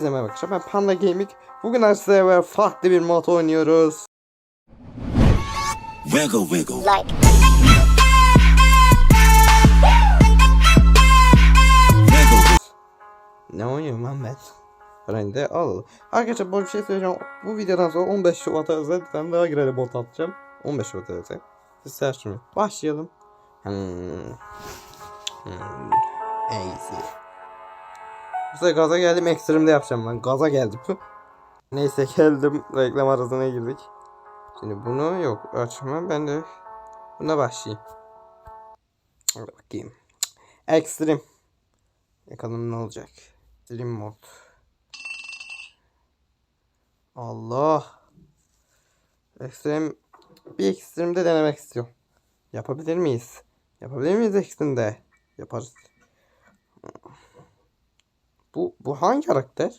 Herkese merhaba arkadaşlar ben Panda Gaming. Bugün sizlerle farklı bir mod oynuyoruz. Wiggle wiggle. like Wiggle. Ne oynuyorum lan ben? Ben de al. Arkadaşlar bu bir şey söyleyeceğim. Bu videodan sonra 15 Şubat'a özel bir tane daha girelim bot atacağım. 15 Şubat'a özel. Siz seçmeyin. Başlayalım. Hmm. Hmm. Easy. Bu sefer gaza geldim ekstremde yapacağım ben. Gaza geldim. Neyse geldim. Reklam arasına girdik. Şimdi bunu yok açma. Ben de buna başlayayım. Hadi bakayım. Ekstrem. Bakalım ne olacak. Slim mod. Allah. Ekstrem bir ekstremde denemek istiyorum. Yapabilir miyiz? Yapabilir miyiz ekstremde? Yaparız. Bu bu hangi karakter?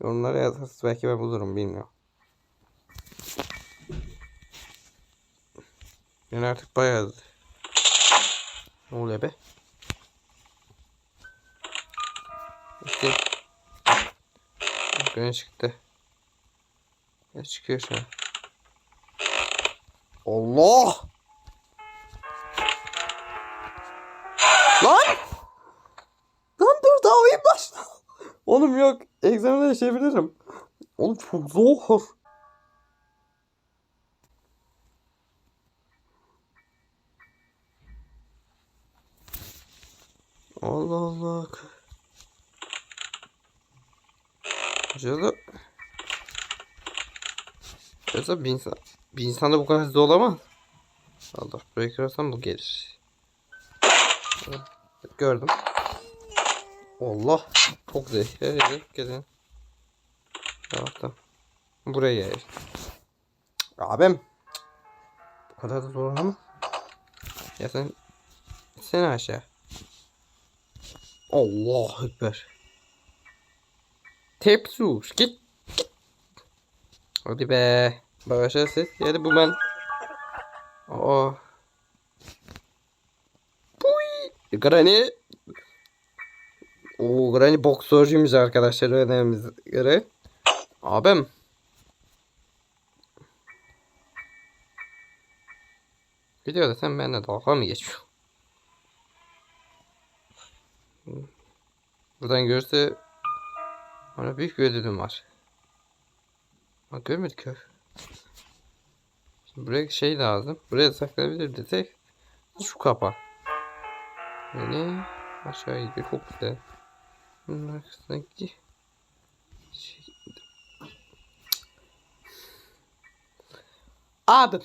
Yorumlara yazarsanız belki ben bulurum bilmiyorum. Ben artık bayağı ne oluyor be? İşte Güne çıktı. Ne çıkıyor şu an? Allah! Lan oyun başla. Oğlum yok. Egzamda yaşayabilirim. Oğlum çok zor. Allah Allah. Acaba Acaba bir insan bir insanda bu kadar hızlı olamaz. Allah burayı kırarsam bu gelir. Gördüm. Allah çok zehirli gelin. Tamam Buraya gel. Abim. Bu kadar da zor ama. Ya sen sen aşağı. Allah ekber. Tepsus git. Hadi be. Başa ses. Hadi bu ben. Oh. Puy. Granny. Oo Granny boksörcüymüş arkadaşlar öğrenmemize göre. Abim. Videoda sen benimle dalga mı geçiyorsun? Buradan görse bana büyük bir ödülüm var. Bak görmedik kör. Şimdi buraya şey lazım. Buraya saklanabilir desek şu kapa. Yani aşağı gidiyor. Çok güzel. Bunun arkasındaki şey... Abi.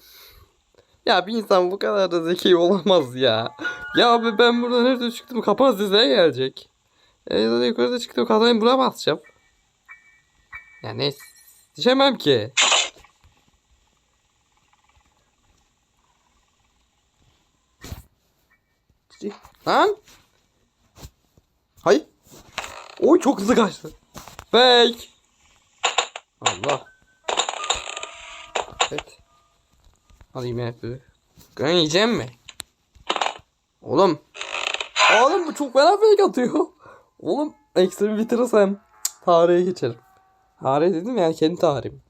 Ya bir insan bu kadar da zeki olamaz ya. Ya abi ben buradan nerede çıktım? Kapan size gelecek. E, ya da yukarıda çıktım kazayım buna basacağım. Ya neyse. Diyemem ki. Lan. Hay. Oy çok hızlı kaçtı. Fake. Allah. Evet. Alayım hep böyle. Gren yiyeceğim mi? Oğlum. Oğlum bu çok fena fake atıyor. Oğlum ekstra bitirirsem cık, tarihe geçerim. Tarih dedim yani kendi tarihim.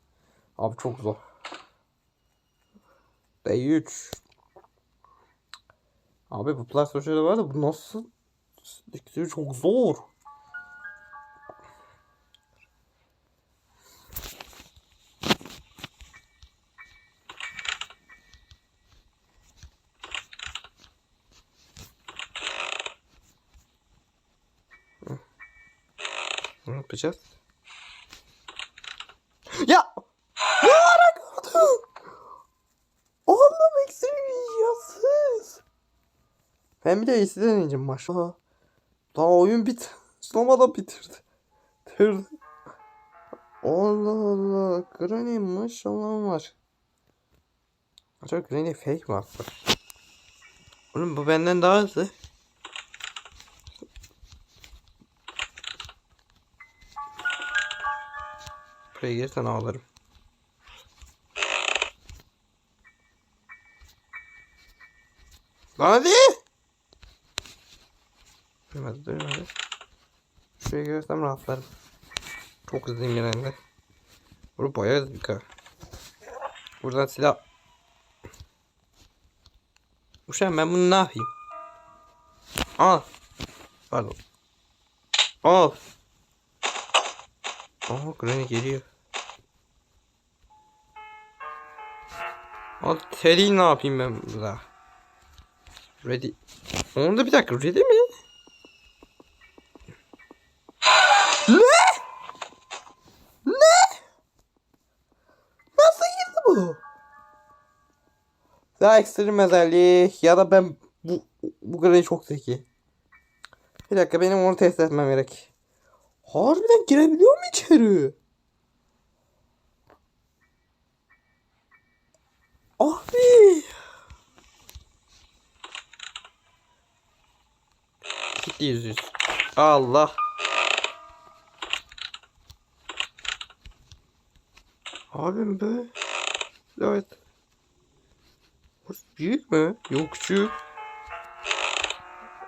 Abi çok zor. B3. Abi bu Plus Social'de var da bu nasıl? Çok zor. Ne yapacağız? Ya! Ne ara gördün? Oğlum ekstrem yazsız. Ben bir de iyisi deneyeceğim maşallah. Daha oyun bit. Sınavada bitirdi. Bitirdi. Allah Allah. Granny maşallah var. Acaba Granny fake mi attı? Oğlum bu benden daha hızlı. Buraya gelirsen ağlarım. Lan hadi. Duymadı duymadı. Şuraya gelirsem rahatlarım. Çok hızlıyım genelde. Bunu bayağı hızlı ha. Buradan silah. Uşağım ben bunu ne yapayım? Al. Pardon. Al. Aa Granny geliyor. Al Terry'i ne yapayım ben burada? Ready. Onda bir dakika ready mi? Ne? Ne? Nasıl girdi bu? Daha ekstrem özellik ya da ben bu bu Granny çok zeki. Bir dakika benim onu test etmem gerek. Harbiden girebiliyor mu içeri? Abi. Gitti yüz yüz. Allah. Abim be. Evet. Burası büyük mü? Yok küçük.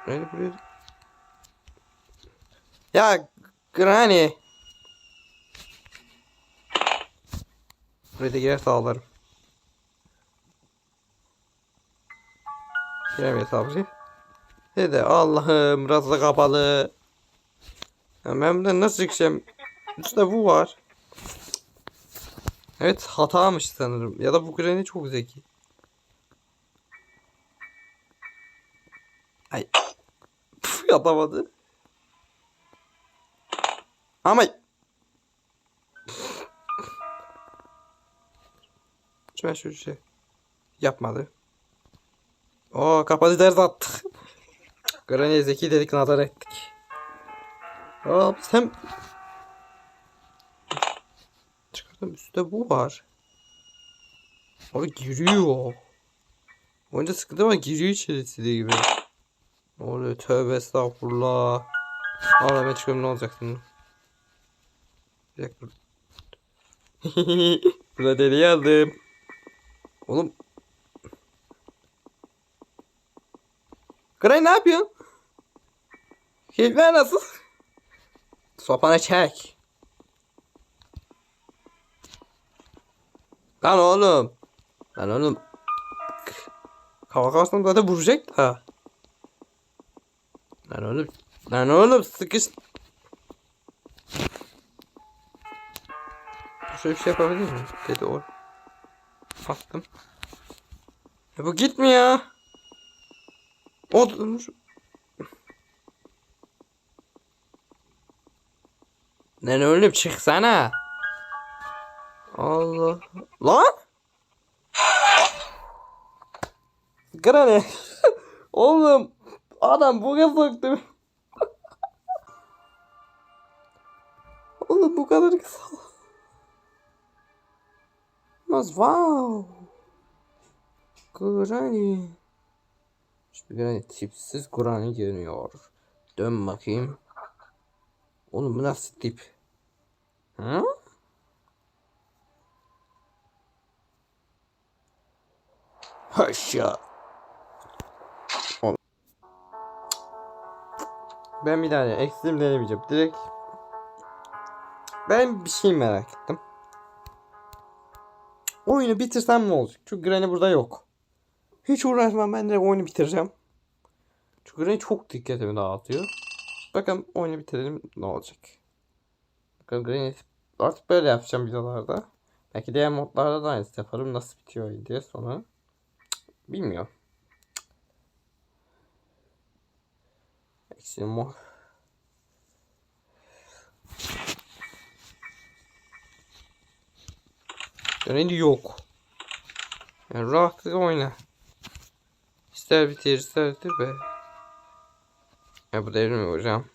Nerede buraya? Ya Granny. Buraya da girerse ağlarım. Giremeyiz abi. Dede Allah'ım da kapalı. Ya ben buradan nasıl çıkacağım? Üstte bu var. Evet hatamış sanırım. Ya da bu Granny çok zeki. Ay. Püf, yapamadı. Ama Şöyle şu şey yapmadı. O kapadı ders attık. Granny zeki dedik nazar ettik. Hop sen Çıkardım üstte bu var. Abi giriyor. Önce sıkıntı ama giriyor içeri istediği gibi. Ne oluyor tövbe estağfurullah. Valla ben çıkıyorum ne olacak şimdi? Bir dakika. Burada deli aldım. Oğlum. Gray ne yapıyorsun? Keyifler nasıl? Sopanı çek. Lan oğlum. Lan oğlum. Kalkarsam zaten vuracak da. Lan oğlum. Lan oğlum sıkış. Şöyle bir şey yapabilir miyim? Dedi o. Attım. Ya bu gitmiyor. O durmuş. Lan oğlum çıksana. Allah. Lan? Granny. oğlum. Adam buga soktu. oğlum bu kadar kısa. Mas wow. Granny. Şu Granny tipsiz Granny görünüyor. Dön bakayım. Oğlum bu nasıl tip? Hı? Haşa. Ben bir tane ekstrem denemeyeceğim. Direkt ben bir şey merak ettim. Oyunu bitirsem ne olacak? Çünkü Granny burada yok. Hiç uğraşmam ben direkt oyunu bitireceğim. Çünkü Granny çok dikkatimi dağıtıyor. Bakın oyunu bitirelim ne olacak. Bakın Granny artık böyle yapacağım videolarda. Belki diğer modlarda da aynısı yaparım. Nasıl bitiyor diye sonra. Bilmiyorum. Ekstrem o. Granny yok. Yani rahatlıkla oyna. İster bitir ister bitir be. Ya bu devrim hocam.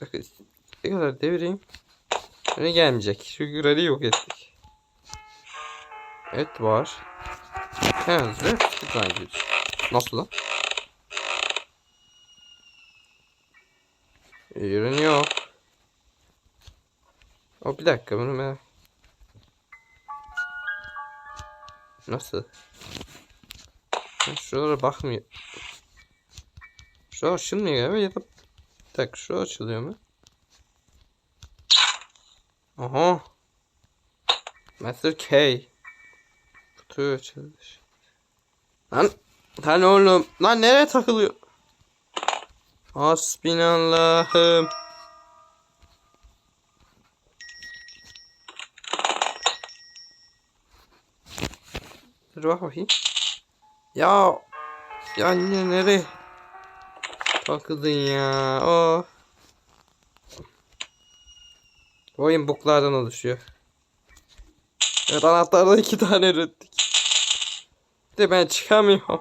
Bakın ne kadar devireyim. Granny gelmeyecek. Çünkü Granny yok ettik. Et var. Evet ve bir tane güç. Nasıl lan? Ürün yok. O bir dakika bunu ben... Nasıl? Şuralara bakmıyor. Şu açılmıyor galiba ya da... Dakika şu açılıyor mu? Aha. Master K. Kutu açılış. Lan. Lan oğlum. Lan nereye takılıyor? Hasbinallahım. Dur bak bakayım. Ya. Ya yine nereye? Takıldın ya. Oh. Oyun buklardan oluşuyor. Evet anahtardan iki tane ürettik. De ben çıkamıyorum.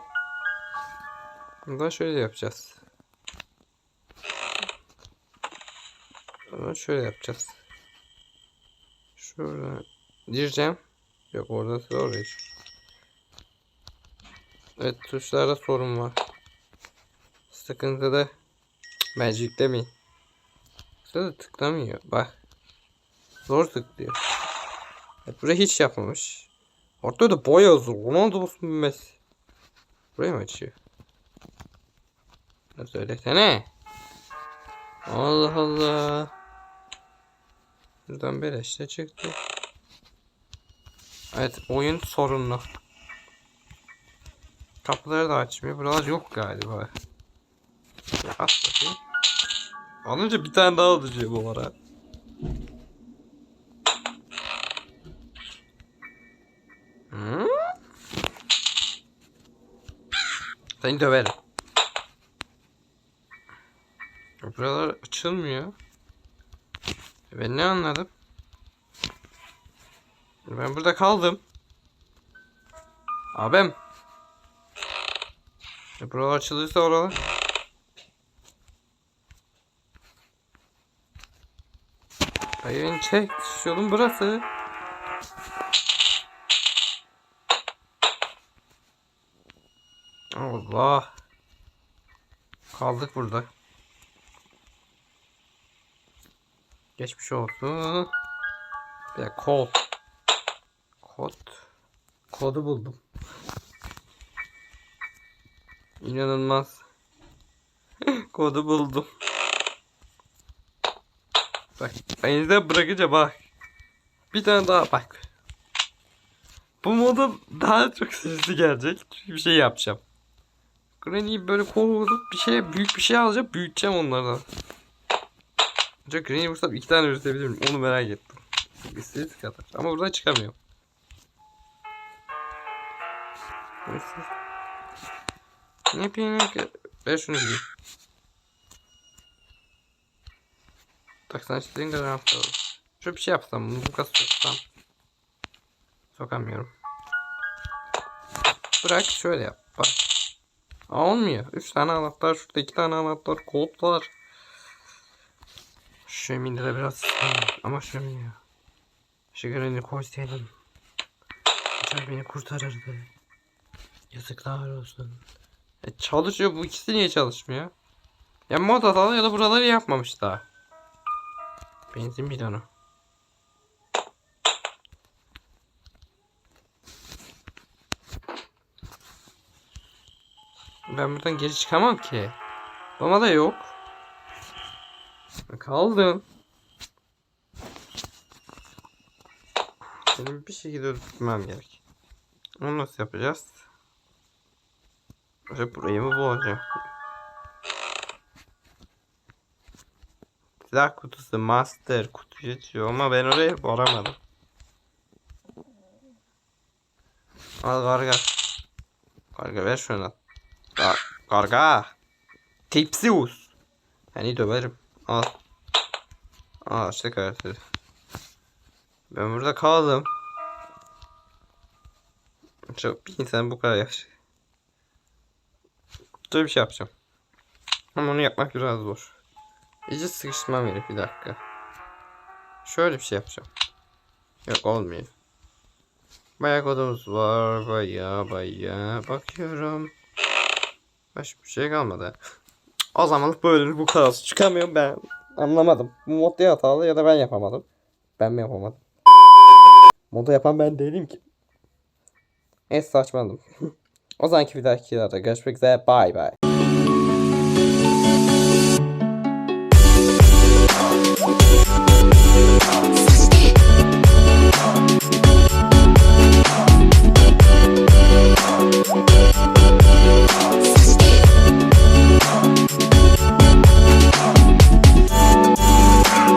Bundan şöyle yapacağız. Bundan şöyle yapacağız. Şuradan gireceğim. Yok orada iş. Evet tuşlarda sorun var. Sıkıntı da Magic demeyin. Şurada tıklamıyor. Bak. Zor tıklıyor. Evet, buraya hiç yapmamış. Ortada da boy yazıyor. Ronaldo olsun bilmez. Burayı mı açıyor? Ne söylesene. Allah Allah. Buradan beleşte çıktı. Evet oyun sorunlu. Kapıları da açmıyor. Buralar yok galiba. At bakayım. Alınca bir tane daha alacak bu ara. Hı? Seni döverim. Buralar açılmıyor. Ben ne anladım? Ben burada kaldım. Abim. E buralar açılırsa oralar. Hayır çek. Yolun burası. Allah. Kaldık burada. Geçmiş olsun. Bir kod. Kod. Kodu buldum. İnanılmaz. Kodu buldum. Bak elinizde bırakınca bak. Bir tane daha bak. Bu moda daha çok sesli gelecek. Çünkü bir şey yapacağım. Granny'yi böyle kovup bir şey büyük bir şey alacağım. Büyüteceğim onlardan. Ancak Granny'yi vursam iki tane üretebilir miyim? Onu merak ettim. İstediğiniz kadar. Ama buradan çıkamıyorum. Neyse. Ne yapayım? Ver şunu gideyim. Tak sen istediğin kadar hafta olur. Şöyle bir şey yapsam kadar soksam. Sokamıyorum. Bırak şöyle yap. Bak. Aa, olmuyor. 3 tane anahtar şurada 2 tane anahtar kod var. Şöminde de biraz ama şömine. Şekerini koysaydım. Uçak beni kurtarırdı. Yazıklar olsun. E, çalışıyor bu ikisi niye çalışmıyor? Ya mod hatalı ya da buraları yapmamış daha. Benzin bidonu. Ben buradan geri çıkamam ki. Bana da yok. Kaldım. Benim bir şekilde tutmam gerek. Onu nasıl yapacağız? Böyle burayı mı bulacağım? Silah kutusu master kutu geçiyor ama ben oraya varamadım. Al karga. Karga ver şunu. Ka karga. Tipsius. Seni döverim. Al. Al işte karakteri. Ben burada kaldım. Çok bir insan bu kadar yaşlı. Şöyle bir şey yapacağım. Ama onu yapmak biraz zor. İyice sıkıştırmam gerek bir dakika. Şöyle bir şey yapacağım. Yok olmuyor. Bayağı kodumuz var. Baya baya bakıyorum. Başka bir şey kalmadı. O zamanlık böyle bu kadar çıkamıyorum ben. Anlamadım. Bu mod ya hatalı ya da ben yapamadım. Ben mi yapamadım? Modu yapan ben değilim ki. Es saçmaladım. o zamanki bir dahaki videoda görüşmek üzere. Bye bye.